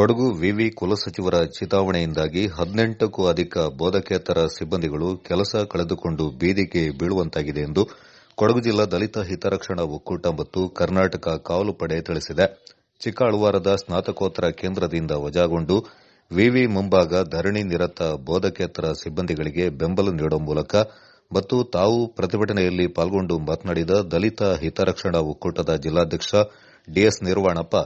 ಕೊಡಗು ವಿವಿ ಕುಲಸಚಿವರ ಚಿತಾವಣೆಯಿಂದಾಗಿ ಹದಿನೆಂಟಕ್ಕೂ ಅಧಿಕ ಬೋಧಕೇತರ ಸಿಬ್ಬಂದಿಗಳು ಕೆಲಸ ಕಳೆದುಕೊಂಡು ಬೀದಿಗೆ ಬೀಳುವಂತಾಗಿದೆ ಎಂದು ಕೊಡಗು ಜಿಲ್ಲಾ ದಲಿತ ಹಿತರಕ್ಷಣಾ ಒಕ್ಕೂಟ ಮತ್ತು ಕರ್ನಾಟಕ ಕಾವಲು ಪಡೆ ತಿಳಿಸಿದೆ. ಚಿಕ್ಕಅಳುವಾರದ ಸ್ನಾತಕೋತ್ತರ ಕೇಂದ್ರದಿಂದ ವಜಾಗೊಂಡು ವಿವಿ ಮುಂಭಾಗ ಧರಣಿ ನಿರತ ಬೋಧಕೇತರ ಸಿಬ್ಬಂದಿಗಳಿಗೆ ಬೆಂಬಲ ನೀಡುವ ಮೂಲಕ ಮತ್ತು ತಾವು ಪ್ರತಿಭಟನೆಯಲ್ಲಿ ಪಾಲ್ಗೊಂಡು ಮಾತನಾಡಿದ ದಲಿತ ಹಿತರಕ್ಷಣಾ ಒಕ್ಕೂಟದ ಜಿಲ್ಲಾಧ್ಯಕ್ಷ ಡಿಎಸ್ ನಿರ್ವಾಣಪ್ಪ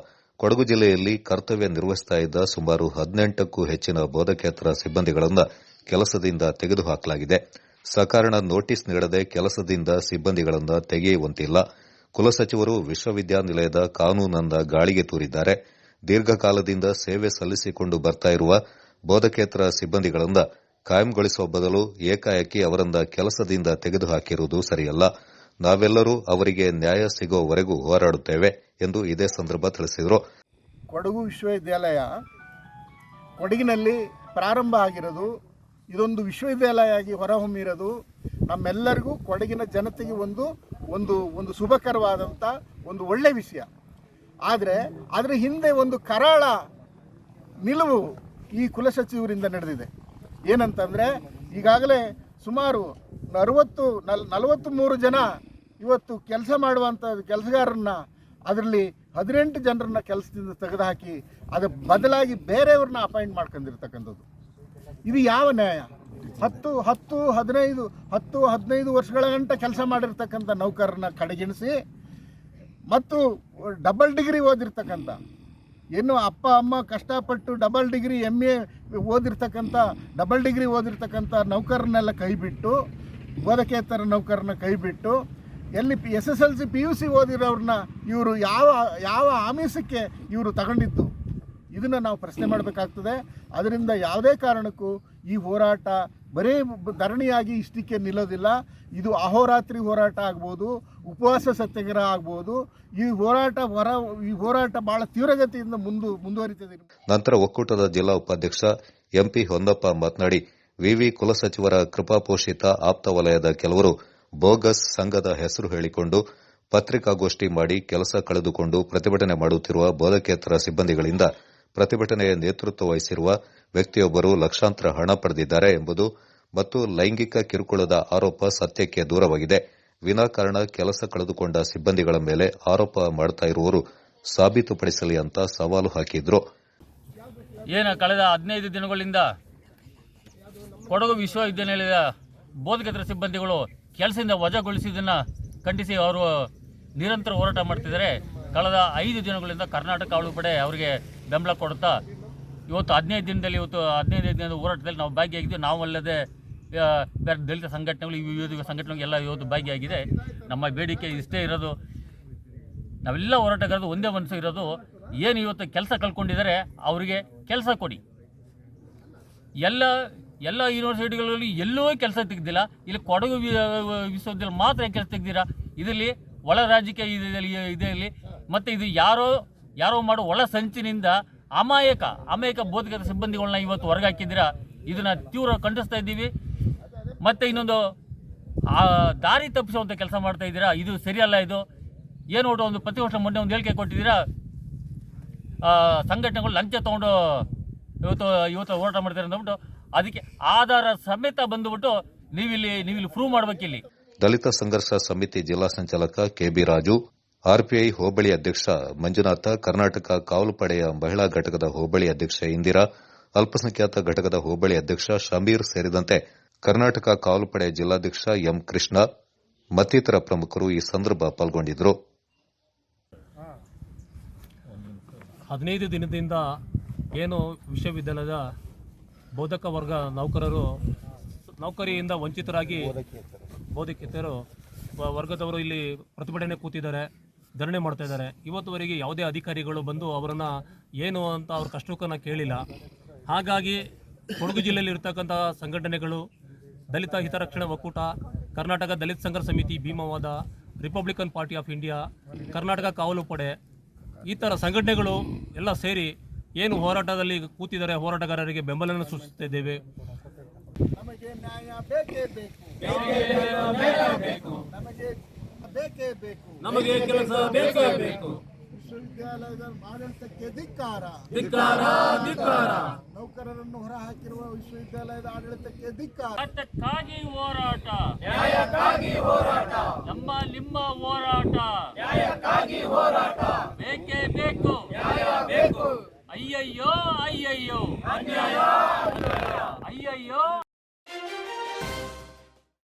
ಕೊಡಗು ಜಿಲ್ಲೆಯಲ್ಲಿ ಕರ್ತವ್ಯ ನಿರ್ವಹಿಸುತ್ತಾ ಇದ್ದ ಸುಮಾರು ಹದಿನೆಂಟಕ್ಕೂ ಹೆಚ್ಚಿನ ಬೋಧಕೇತರ ಸಿಬ್ಬಂದಿಗಳನ್ನು ಕೆಲಸದಿಂದ ತೆಗೆದುಹಾಕಲಾಗಿದೆ. ಸಕಾರಣ ನೋಟಿಸ್ ನೀಡದೆ ಕೆಲಸದಿಂದ ಸಿಬ್ಬಂದಿಗಳನ್ನು ತೆಗೆಯುವಂತಿಲ್ಲ. ಕುಲಸಚಿವರು ವಿಶ್ವವಿದ್ಯಾನಿಲಯದ ಕಾನೂನನ್ನ ಗಾಳಿಗೆ ತೂರಿದ್ದಾರೆ. ದೀರ್ಘಕಾಲದಿಂದ ಸೇವೆ ಸಲ್ಲಿಸಿಕೊಂಡು ಬರ್ತಾ ಇರುವ ಬೋಧಕೇತರ ಸಿಬ್ಬಂದಿಗಳನ್ನು ಕಾಯಂಗೊಳಿಸುವ ಬದಲು ಏಕಾಏಕಿ ಅವರನ್ನ ಕೆಲಸದಿಂದ ತೆಗೆದುಹಾಕಿರುವುದು ಸರಿಯಲ್ಲ. ನಾವೆಲ್ಲರೂ ಅವರಿಗೆ ನ್ಯಾಯ ಸಿಗೋವರೆಗೂ ಹೋರಾಡುತ್ತೇವೆ ಎಂದು ಇದೇ ಸಂದರ್ಭ ತಿಳಿಸಿದರು. ಕೊಡಗು ವಿಶ್ವವಿದ್ಯಾಲಯ ಕೊಡಗಿನಲ್ಲಿ ಪ್ರಾರಂಭ ಆಗಿರೋದು, ಇದೊಂದು ವಿಶ್ವವಿದ್ಯಾಲಯ ಆಗಿ ಹೊರಹೊಮ್ಮಿರೋದು. ನಮ್ಮೆಲ್ಲರಿಗೂ ಕೊಡಗಿನ ಜನತೆಗೆ ಒಂದು ಒಂದು ಒಂದು ಶುಭಕರವಾದಂಥ ಒಂದು ಒಳ್ಳೆ ವಿಷಯ. ಆದರೆ, ಅದರ ಹಿಂದೆ ಒಂದು ಕರಾಳ ನಿಲುವು ಈ ಕುಲಸಚಿವರಿಂದ ನಡೆದಿದೆ. ಏನಂತಂದರೆ, ಈಗಾಗಲೇ ಸುಮಾರು ಅರವತ್ತು ನಲ್ ನಲವತ್ತು ಮೂರು ಜನ ಇವತ್ತು ಕೆಲಸ ಮಾಡುವಂಥ ಕೆಲಸಗಾರರನ್ನ ಅದರಲ್ಲಿ ಹದಿನೆಂಟು ಜನರನ್ನ ಕೆಲಸದಿಂದ ತೆಗೆದುಹಾಕಿ ಅದರ ಬದಲಾಗಿ ಬೇರೆಯವ್ರನ್ನ ಅಪಾಯಿಂಟ್ ಮಾಡ್ಕೊಂಡಿರ್ತಕ್ಕಂಥದ್ದು. ಇದು ಯಾವ ನ್ಯಾಯ? ಹತ್ತು ಹತ್ತು, ಹದಿನೈದು ಹತ್ತು, ಹದಿನೈದು ವರ್ಷಗಳ ಗಂಟ ಕೆಲಸ ಮಾಡಿರ್ತಕ್ಕಂಥ ನೌಕರರನ್ನ ಕಡೆಗಿಣಿಸಿ ಮತ್ತು ಡಬಲ್ ಡಿಗ್ರಿ ಓದಿರ್ತಕ್ಕಂಥ ಏನು ಅಪ್ಪ, ಅಮ್ಮ ಕಷ್ಟಪಟ್ಟು ಡಬಲ್ ಡಿಗ್ರಿ ಎಂ ಎ ಓದಿರ್ತಕ್ಕಂಥ, ಡಬಲ್ ಡಿಗ್ರಿ ಓದಿರ್ತಕ್ಕಂಥ ನೌಕರನ್ನೆಲ್ಲ ಕೈಬಿಟ್ಟು ಬೋಧಕೇತರ ನೌಕರನ್ನ ಕೈಬಿಟ್ಟು ಎಲ್ಲಿ P S S L C, P U C ಓದಿರೋರನ್ನ ಇವರು ಯಾವ ಯಾವ ಆಮಿಷಕ್ಕೆ ಇವರು ತಗೊಂಡಿದ್ದು? ಇದನ್ನು ನಾವು ಪ್ರಶ್ನೆ ಮಾಡಬೇಕಾಗ್ತದೆ. ಅದರಿಂದ ಯಾವುದೇ ಕಾರಣಕ್ಕೂ ಈ ಹೋರಾಟ ಬರೀ ಧರಣಿಯಾಗಿ ಇಷ್ಟಕ್ಕೆ ನಿಲ್ಲೋದಿಲ್ಲ. ಇದು ಅಹೋರಾತ್ರಿ ಹೋರಾಟ ಆಗ್ಬೋದು, ಉಪವಾಸ ಸತ್ಯಾಗ್ರಹ ಆಗ್ಬೋದು. ಈ ಹೋರಾಟ ಹೊರ ಈ ಹೋರಾಟ ಬಹಳ ತೀವ್ರಗತಿಯಿಂದ ಮುಂದು, ಮುಂದುವರಿತದೆ. ನಂತರ ಒಕ್ಕೂಟದ ಜಿಲ್ಲಾ ಉಪಾಧ್ಯಕ್ಷ ಎಂಪಿ ಹೊಂದಪ್ಪ ಮಾತನಾಡಿ ವಿವಿ ಕುಲಸಚಿವರ ಕೃಪಾಪೋಷಿತ ಆಪ್ತ ವಲಯದ ಕೆಲವರು ಬೋಗಸ್ ಸಂಘದ ಹೆಸರು ಹೇಳಿಕೊಂಡು ಪತ್ರಿಕಾಗೋಷ್ಠಿ ಮಾಡಿ ಕೆಲಸ ಕಳೆದುಕೊಂಡು ಪ್ರತಿಭಟನೆ ಮಾಡುತ್ತಿರುವ ಬೋಧಕೇತರ ಸಿಬ್ಬಂದಿಗಳಿಂದ ಪ್ರತಿಭಟನೆಯ ನೇತೃತ್ವ ವಹಿಸಿರುವ ವ್ಯಕ್ತಿಯೊಬ್ಬರು ಲಕ್ಷಾಂತರ ಹಣ ಪಡೆದಿದ್ದಾರೆ ಎಂಬುದು ಮತ್ತು ಲೈಂಗಿಕ ಕಿರುಕುಳದ ಆರೋಪ ಸತ್ಯಕ್ಕೆ ದೂರವಾಗಿದೆ. ವಿನಾಕಾರಣ ಕೆಲಸ ಕಳೆದುಕೊಂಡ ಸಿಬ್ಬಂದಿಗಳ ಮೇಲೆ ಆರೋಪ ಮಾಡ್ತಾ ಇರುವವರು ಸಾಬೀತುಪಡಿಸಲಿ ಅಂತ ಸವಾಲು ಹಾಕಿದ್ರು. ಏನು ಕಳೆದ ಹದಿನೈದು ದಿನಗಳಿಂದ ಕೊಡಗು ವಿಶ್ವವಿದ್ಯಾನಿಲಯದ ಬೋಧಕೇತರ ಸಿಬ್ಬಂದಿಗಳು ಕೆಲಸದಿಂದ ವಜಾಗೊಳಿಸಿದ್ದನ್ನು ಖಂಡಿಸಿ ಅವರು ನಿರಂತರ ಹೋರಾಟ ಮಾಡ್ತಿದ್ದಾರೆ. ಕಳೆದ ಐದು ದಿನಗಳಿಂದ ಕರ್ನಾಟಕ ಆಳು ಪಡೆ ಅವರಿಗೆ ಬೆಂಬಲ ಕೊಡುತ್ತಾ ಇವತ್ತು ಹದಿನೈದು ದಿನದಲ್ಲಿ ಇವತ್ತು ಹದಿನೈದು ದಿನದ ಹೋರಾಟದಲ್ಲಿ ನಾವು ಭಾಗಿಯಾಗಿದ್ದೀವಿ. ನಾವು ಅಲ್ಲದೆ ಆ, ಬೇರೆ ದಲಿತ ಸಂಘಟನೆಗಳು ಈ ವಿವಿಧ ಸಂಘಟನೆಗಳೆಲ್ಲ ಇವತ್ತು ಭಾಗಿಯಾಗಿದೆ. ನಮ್ಮ ಬೇಡಿಕೆ ಇಷ್ಟೇ ಇರೋದು. ನಾವೆಲ್ಲ ಹೋರಾಟಗಾರರು ಒಂದೇ ಮನಸ್ಸು ಇರೋದು. ಏನು ಇವತ್ತು ಕೆಲಸ ಕಳ್ಕೊಂಡಿದ್ದಾರೆ ಅವರಿಗೆ ಕೆಲಸ ಕೊಡಿ. ಎಲ್ಲ ಎಲ್ಲ ಯೂನಿವರ್ಸಿಟಿಗಳಲ್ಲಿ ಎಲ್ಲೂ ಕೆಲಸ ತೆಗ್ದಿಲ್ಲ. ಇಲ್ಲಿ ಕೊಡಗು ವಿಶ್ವವಿದ್ಯಾಲಯ ಮಾತ್ರ ಕೆಲಸ ತೆಗ್ದಿರಾ? ಇದರಲ್ಲಿ ಒಳ ರಾಜಕೀಯ ಇದರಲ್ಲಿ ಮತ್ತು ಇದು ಯಾರೋ ಯಾರೋ ಮಾಡೋ ಒಳ ಸಂಚಿನಿಂದ ಅಮಾಯಕ ಅಮಾಯಕ ಬೋಧಕ ಸಿಬ್ಬಂದಿಗಳನ್ನ ಇವತ್ತು ಹೊರಗಾಕಿದ್ದೀರಾ? ಇದನ್ನ ತೀವ್ರ ಖಂಡಿಸ್ತಾ ಇದ್ದೀವಿ. ಮತ್ತು ಇನ್ನೊಂದು, ಆ ದಾರಿ ತಪ್ಪಿಸುವಂಥ ಕೆಲಸ ಮಾಡ್ತಾ ಇದ್ದೀರಾ? ಇದು ಸರಿಯಲ್ಲ ಇದು. ಏನು ಒಟ್ಟು ಒಂದು ಪ್ರತಿವರ್ಷ ಮೊನ್ನೆ ಒಂದು ಹೇಳಿಕೆ ಕೊಟ್ಟಿದ್ದೀರಾ? ಸಂಘಟನೆಗಳು ಲಂಚ ತಗೊಂಡು ಇವತ್ತು ಇವತ್ತು ಹೋರಾಟ ಮಾಡ್ತಾರೆ ಅಂದ್ಬಿಟ್ಟು ಅದಕ್ಕೆ ಆಧಾರ ಸಮೇತ ಬಂದುಬಿಟ್ಟು ನೀವಿಲ್ಲಿ ನೀವಿಲ್ಲಿ ಪ್ರೂವ್ ಮಾಡ್ಬೇಕಿಲ್ಲಿ. ದಲಿತ ಸಂಘರ್ಷ ಸಮಿತಿ ಜಿಲ್ಲಾ ಸಂಚಾಲಕ ಕೆಬಿ ರಾಜು ಆರ್ಪಿಐ ಹೋಬಳಿ ಅಧ್ಯಕ್ಷ ಮಂಜುನಾಥ ಕರ್ನಾಟಕ ಕಾವಲು ಪಡೆಯ ಮಹಿಳಾ ಘಟಕದ ಹೋಬಳಿ ಅಧ್ಯಕ್ಷ ಇಂದಿರಾ ಅಲ್ಪಸಂಖ್ಯಾತ ಘಟಕದ ಹೋಬಳಿ ಅಧ್ಯಕ್ಷ ಶಮೀರ್ ಸೇರಿದಂತೆ ಕರ್ನಾಟಕ ಕಾವಲು ಪಡೆಯ ಜಿಲ್ಲಾಧ್ಯಕ್ಷ ಎಂ ಕೃಷ್ಣ ಮತ್ತಿತರ ಪ್ರಮುಖರು ಈ ಸಂದರ್ಭ ಪಾಲ್ಗೊಂಡಿದ್ದರು. ಹದಿನೈದು ದಿನದಿಂದ ಏನು ವಿಶ್ವವಿದ್ಯಾಲಯದ ಬೋಧಕ ವರ್ಗ ನೌಕರರು, ನೌಕರಿಯಿಂದ ವಂಚಿತರಾಗಿ ಬೋಧಕೇತರು ವರ್ಗದವರು ಇಲ್ಲಿ ಪ್ರತಿಭಟನೆ ಕೂತಿದ್ದಾರೆ, ಧರಣಿ ಮಾಡ್ತಾ ಇದ್ದಾರೆ. ಇವತ್ತುವರೆಗೆ ಯಾವುದೇ ಅಧಿಕಾರಿಗಳು ಬಂದು ಅವರನ್ನು ಏನು ಅಂತ ಅವ್ರ ಕಷ್ಟಕ್ಕನ್ನು ಕೇಳಿಲ್ಲ. ಹಾಗಾಗಿ ಕೊಡಗು ಜಿಲ್ಲೆಯಲ್ಲಿ ಇರ್ತಕ್ಕಂಥ ಸಂಘಟನೆಗಳು, ದಲಿತ ಹಿತರಕ್ಷಣಾ ಒಕ್ಕೂಟ, Karnataka Dalit Sangharsha Samiti, Bhimavada republican party of India Karnataka Kavalu Pade, ಈ ಥರ ಸಂಘಟನೆಗಳು ಎಲ್ಲ ಸೇರಿ ಏನು ಹೋರಾಟದಲ್ಲಿ ಕೂತಿದ್ದಾರೆ ಹೋರಾಟಗಾರರಿಗೆ ಬೆಂಬಲವನ್ನು ಸೂಚಿಸುತ್ತಿದ್ದೇವೆ. ಇದ್ದೇವೆ ನಮಗೆ ನ್ಯಾಯ ಬೇಕೇ ಬೇಕು. ನಮಗೆ ಬೇಕೇ ಬೇಕು. ನಮಗೆ ಕೆಲಸ ಬೇಕೇ ಬೇಕು. ವಿಶ್ವವಿದ್ಯಾಲಯದ ಆಡಳಿತಕ್ಕೆ ಧಿಕ್ಕಾರ. ಧಿಕ್ಕಾರ ಧಿಕ್ಕಾರ. ನೌಕರರನ್ನು ಹೊರಹಾಕಿರುವ ವಿಶ್ವವಿದ್ಯಾಲಯದ ಆಡಳಿತಕ್ಕೆ ಧಿಕ್ಕಾರ. ಅದಕ್ಕಾಗಿ ಹೋರಾಟ. ನ್ಯಾಯಕ್ಕಾಗಿ ಹೋರಾಟ. ನಮ್ಮ ನಿಮ್ಮ ಹೋರಾಟ. ನ್ಯಾಯಕ್ಕಾಗಿ ಹೋರಾಟ. 안녕하여 안녕하여